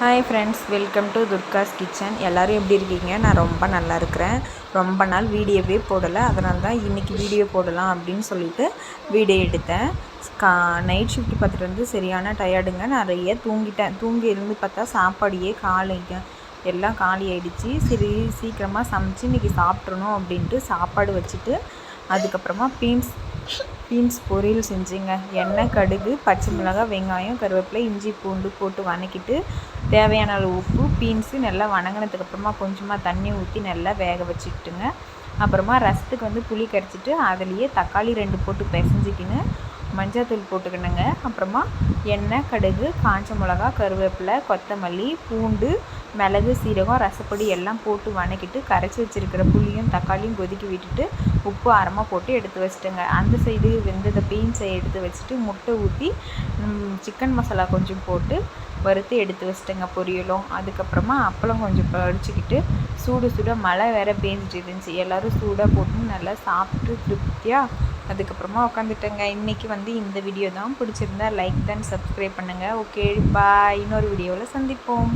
Hi friends welcome to Durga's kitchen எல்லோரும் எப்படி இருக்கீங்க? நான் ரொம்ப நல்லா இருக்கிறேன். ரொம்ப நாள் வீடியோவே போடலை. அதனால தான் இன்றைக்கி வீடியோ போடலாம் அப்படின்னு சொல்லிட்டு வீடியோ எடுத்தேன். கா நைட் ஷிஃப்ட் பார்த்துட்டு வந்து சரியான டயர்டுங்க நிறைய தூங்கிட்டேன். தூங்கி இருந்து பார்த்தா சாப்பாடையே காலைங்க. எல்லாம் காலி ஆகிடுச்சி சரி சீக்கிரமாக சமைச்சு இன்றைக்கி சாப்பிட்றணும் அப்படின்ட்டு சாப்பாடு வச்சுட்டு அதுக்கப்புறமா பீன்ஸ் பீன்ஸ் பொரியல் செஞ்சுங்க. எண்ணெய் கடுகு பச்சை மிளகாய் வெங்காயம் கருவேப்பிலை இஞ்சி பூண்டு போட்டு வதக்கிட்டு தேவையான அளவு உப்பு பீன்ஸு நல்லா வணங்கினதுக்கப்புறமா கொஞ்சமாக தண்ணி ஊற்றி நல்லா வேக வச்சுக்கிட்டுங்க. அப்புறமா ரசத்துக்கு வந்து புளி கரைச்சிட்டு அதுலேயே தக்காளி ரெண்டு போட்டு பிசைஞ்சிக்கின்னு மஞ்சள்தூள் போட்டுக்கணுங்க. அப்புறமா எண்ணெய் கடுகு காஞ்ச மிளகா கருவேப்பிலை கொத்தமல்லி பூண்டு மிளகு சீரகம் ரசப்பொடி எல்லாம் போட்டு வணக்கிட்டு கரைச்சி வச்சுருக்கிற புளியும் தக்காளியும் கொதிக்க விட்டுட்டு உப்பு அறமாக போட்டு எடுத்து வச்சுட்டேங்க. அந்த சைடு வெந்ததை பீன்ஸை எடுத்து வச்சுட்டு முட்டை ஊற்றி சிக்கன் மசாலா கொஞ்சம் போட்டு வறுத்து எடுத்து வச்சிட்டேங்க பொரியலும். அதுக்கப்புறமா அப்பளம் கொஞ்சம் படிச்சுக்கிட்டு சூடு சூட மழை வேறு பேஞ்சிட்டு இருந்துச்சு. எல்லோரும் சூடாக போட்டு நல்லா சாப்பிட்டு திருப்தியாக அதுக்கப்புறமா உட்காந்துட்டேங்க இன்றைக்கி வந்து இந்த வீடியோ தான். பிடிச்சிருந்தா லைக் தான் சப்ஸ்கிரைப் பண்ணுங்கள் ஓகே பாய் இன்னொரு வீடியோவில் சந்திப்போம்.